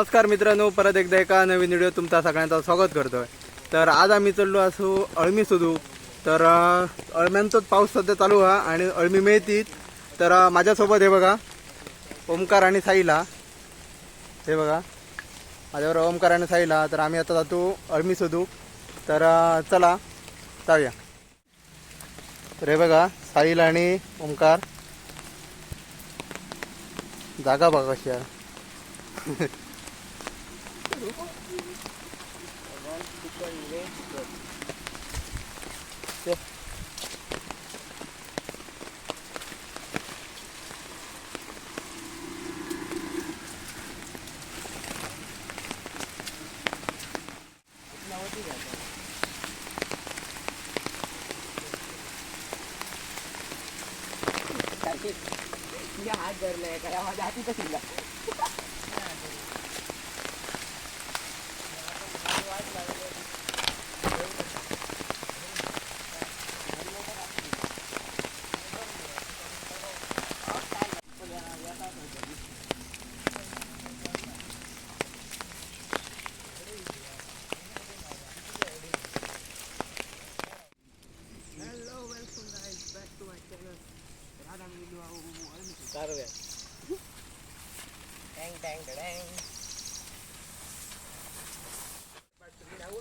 नमस्कार मित्रांनो परत एकदा एका नवीन व्हिडिओ तुमचा सगळ्यांचं स्वागत करतोय. तर आज आम्ही चाललो असू अळमी सुधू तर अळम्यांचाच पाऊस सध्या चालू हा आणि अळमी मिळतीत. तर माझ्यासोबत हे बघा ओमकार आणि साईला हे बघा माझ्यावर ओमकार आणि साईला तर आम्ही आता जातो अळमी सुधू तर चला जाऊया. तर हे बघा साईल आणि ओमकार. जागा बघा कशी आहे. आज जर नाही काय आवाज आतीतच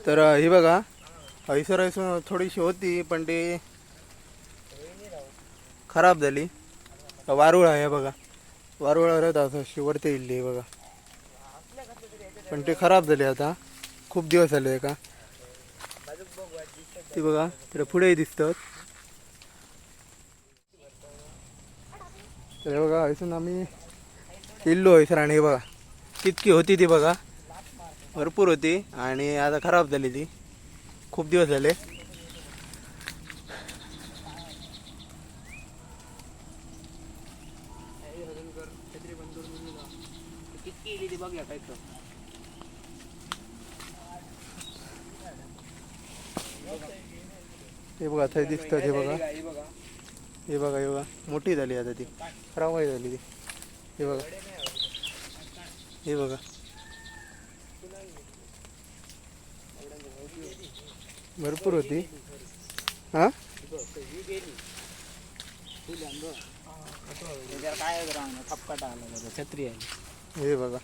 तर हे ही बघा. ऐसर ऐसून थोडीशी होती पण ती खराब झाली. वारुळ आहे बघा. वारुळ राहत असं शिवरते इल्ली बघा. पण ते खराब झाली आता. खूप दिवस झाले का ती बघा तिला पुढेही दिसतात. तर हे बघा ऐसून आम्ही इल्लो ऐसर आणि हे बघा. कितकी होती ती बघा. भरपूर होती आणि आता खराब झाली ती. खूप दिवस झाले. हे बघा थंय दिसत हे बघा. हे बघा हे बघा. मोठी झाली आता ती. खराब नाही झाली ती. हे बघा. हे बघा. भरपूर होती. हा? छत्री आहे हे बघा.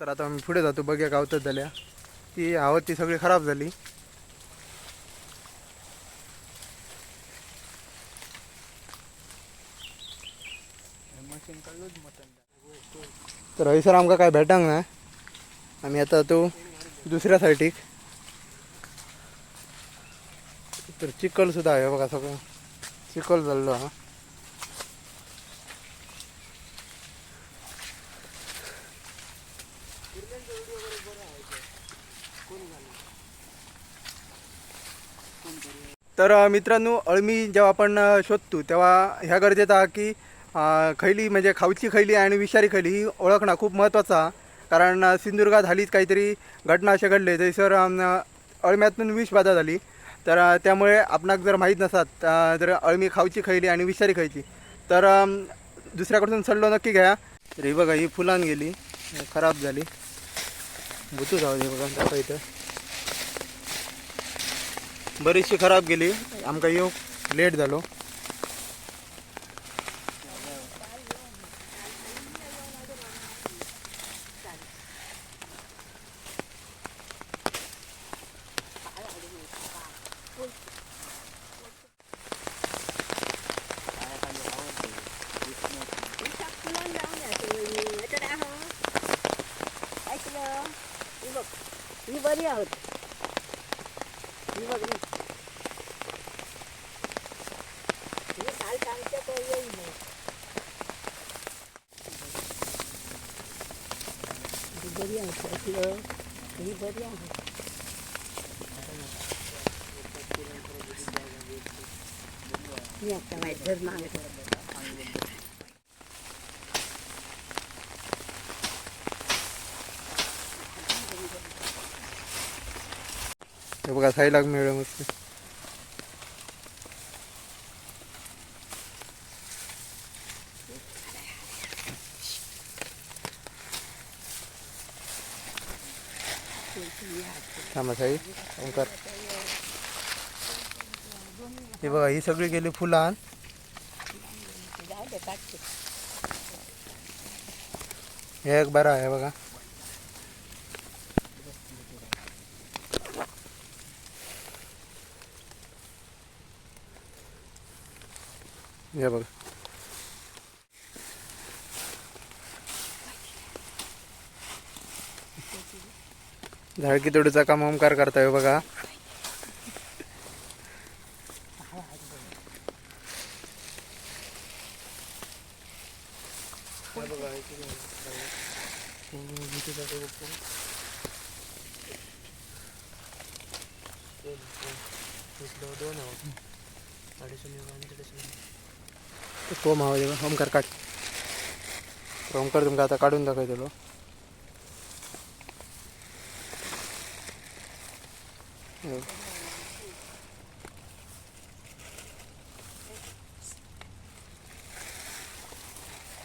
तर आता आम्ही पुढे जातो बघ्या गावतात झाल्या. ती हवं ती सगळी खराब झाली. तर हयसर आमका काय भेटांग ना? आम्ही आता तो दुसऱ्या साईटीक. तर चिखल सुद्धा आहे बघा सगळं. चिखल झालो हा. तर मित्रांनो अळमी जेव्हा आपण शोधतो तेव्हा ह्या गरजेचं की खैली म्हणजे खाऊची खैली आणि विषारी खैली ही ओळखणं खूप महत्त्वाचं आहे. कारण सिंधुदुर्गात हालीच काहीतरी घटना अशा घडले जैसर अम, अळम्यातून विषबाधा झाली. तर त्यामुळे आपणाक जर माहीत नसतात जर अळमी खाऊची खायली आणि विषारी खायची तर दुसऱ्याकडून सल्लो नक्की घ्या. तर ही बघा ही फुलान गेली. खराब झाली. बुतू जाऊ दे बघा दाखव इथं. बरीचशी खराब गेली. आमका येऊ. लेट झालो. बरी आहोत ही बघ बरी आहे अशी बघ. ही बरी आहे मी आता घासायला मिळलं मस्त. थांबा साहेब ओंकार. हे बघा, ही सगळी गेली फुलान एक बरा आहे बघा. हे बघा. झाडकी तोडीचा काम ओमकार करताय बघा. तो ओमकार काढ. ओमकार तुमका आता काढून दाखवतो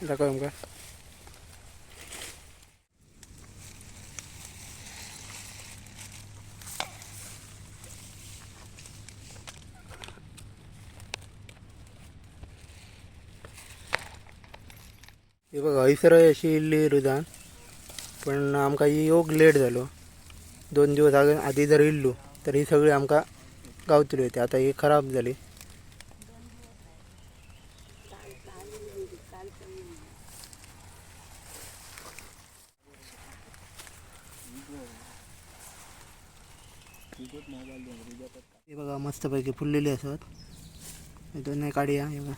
दाखव ओमकार बघा हयसर अशी इल्ली रुदान पण आमकां ही योग लेट जालो दोन दिवस आग- आधी जर इल्लो तर ही सगळी आमकां गावतली होती. आता ही खराब झाली. हे बघा मस्तपैकी फुललेली असत. हे दोन्ही काढूया हे बघा.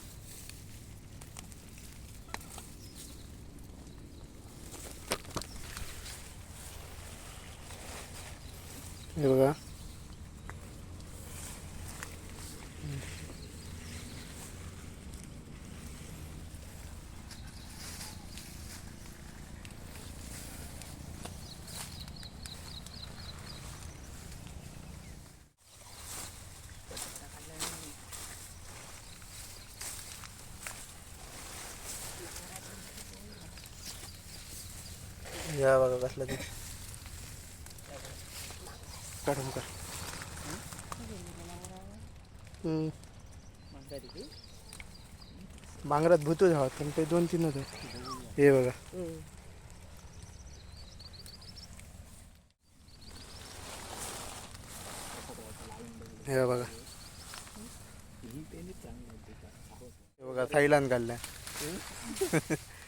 हे बघा. या बघा कसलं ते. काढून कर. हम्म. भूत भूतो पण ते दोन तीनच आहेत. हे बघा. हे बघा. हे बघा थायलंड काढलाय.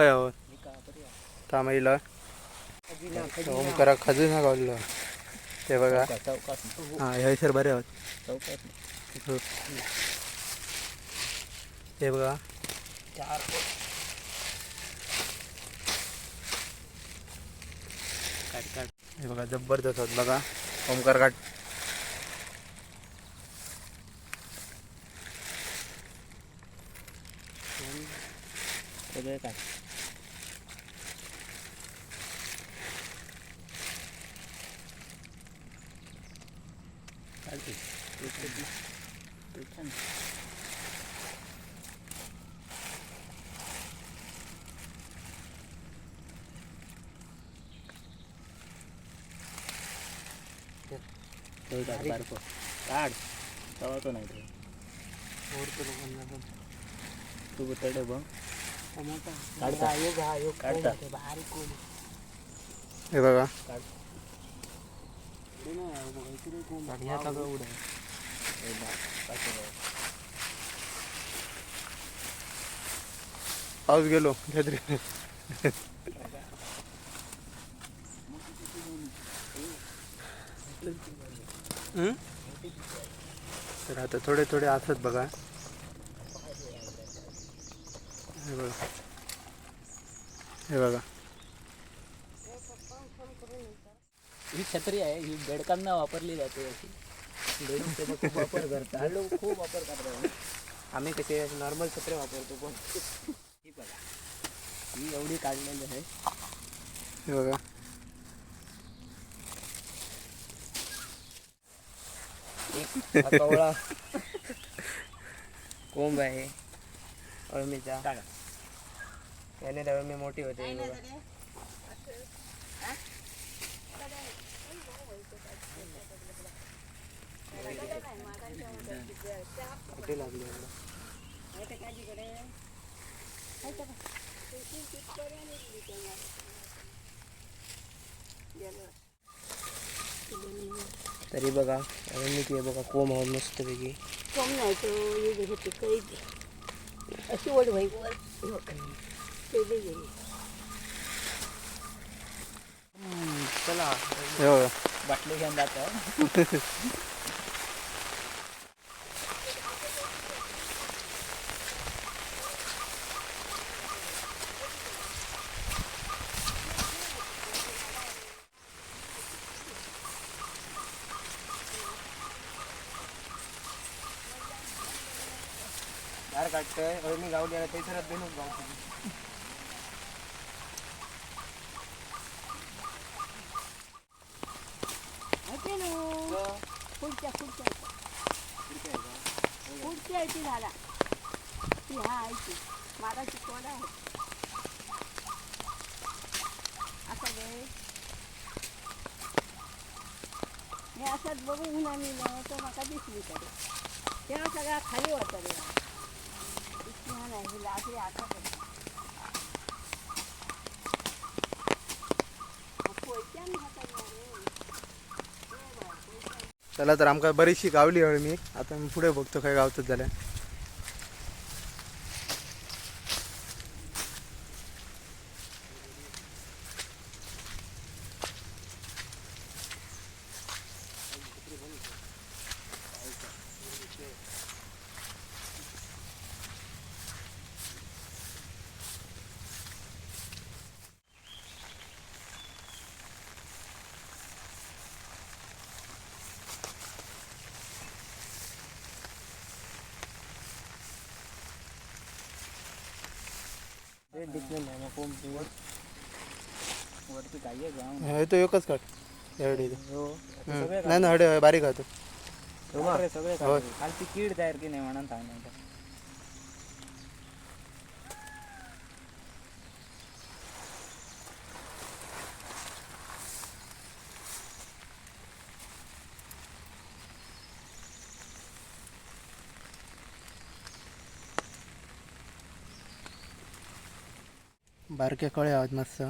काय हवं? तामाईला ओमकारा हो, खजून हा गावलो ते बघा. हा हे सर बरे आहोत. हो. हे बघा. हे बघा जबरदस्त होत बघा. ओमकार काट सगळे काय काढ. तवा तो नाही तू बुतडे बघ काढता काढता हे बघा. पाऊस गेलो छत्री तर आता थोडे थोडे असत बघा. हे बघा. हे बघा. ही छत्री आहे ही बेडकांना वापरली जाते अशी. खूप वापर करतात. लोक खूप वापर करतात. आम्ही कसे नॉर्मल छत्रे वापरतो पण. ही बघा. ही एवढी काढलेली आहे. हे बघा. एक कवळा कोंब आहे. अळमीचा. टाका. याने तर अळमी मोठी होते हे बघा. कुठे लागली एवढं? तरी बघा अळमीची आहे बघा कोंब आहे मस्त पैकी कम नाही तो ये देखो ते काही अशी ओढ भाई चला. हे. बाटली घेऊन जातो. बेनूक गावतो माहिती ना खुर्च्या खुर्च्या खुर्ची आहे ती झाला ती हा आहे ती आहे असं गे हे असंच बघून आम्ही तर म्हाका दिसली तरी तेव्हा सगळा खाली होता रे इतकी हा नाही ही लाकडी आता पोयच्यान हातात रे चला तर आमका बरीचशी गावली हळमी आता मी पुढे बघतो काय गावतच झाल्या हे तो एकच काढ एवढी हो नाही ना हडे बारीक होतो सगळे सगळे. काढले. खालची कीड तयार की नाही म्हणून सांगणार बारके कळे आहोत मस्त.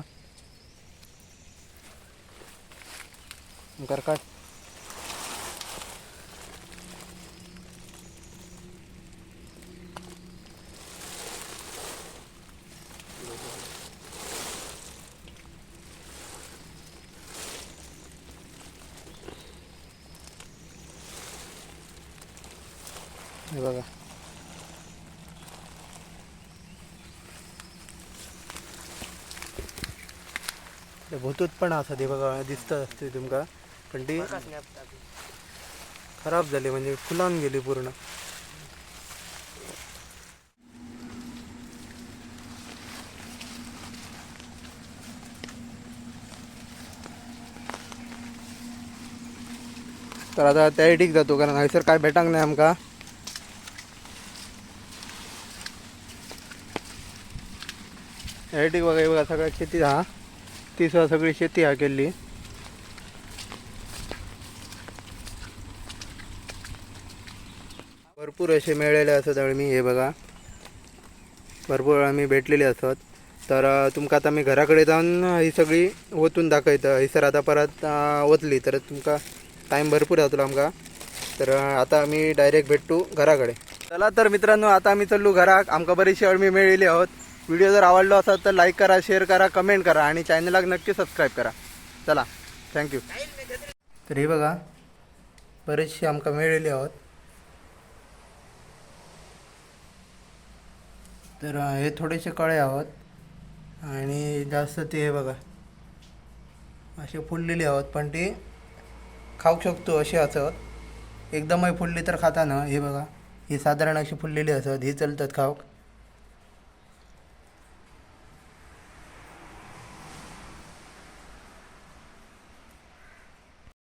गरकाट हे बघा. ते भुतूत पण आसा ते बघा दिसत असते तुमका. पण ती खराब झाली म्हणजे फुलान गेली पूर्ण. तर आता त्या ठीक जातो कारण हयसर काय भेटांक नाही आमका. ठीक बघा हे बघा सगळ्या शेती हा. ती सगळी शेती हा केली. भरपूर असे मेळलेले असत अळमी हे बघा. भरपूर आम्ही भेटलेले असत. तर तुमकां तुमका आता मी घराकडे जाऊन ही सगळी ओतून दाखयता ही सर आता परत वतली ओतली तर तुमका टायम भरपूर जातलो आमका. तर आता आम्ही डायरेक्ट भेटू घराकडे. चला तर मित्रांनो आता आम्ही चाललो घराक. आमका बरीचशी अळमी मिळलेली आहोत. व्हिडिओ जर आवडलो असेल तर लाईक करा शेअर करा कमेंट करा आणि चॅनलला नक्की सबस्क्राईब करा. चला थँक्यू तर हे बघा बरेचशी आमकां मिळलेली आहोत. तर हे थोडेसे कळे आहोत आणि जास्त ते हे बघा असे फुललेले आहोत पण ते खाऊ शकतो असे असत. एकदमही फुलली तर खाता ना हे बघा ही साधारण अशी फुललेली असत ही चलतात खाऊक.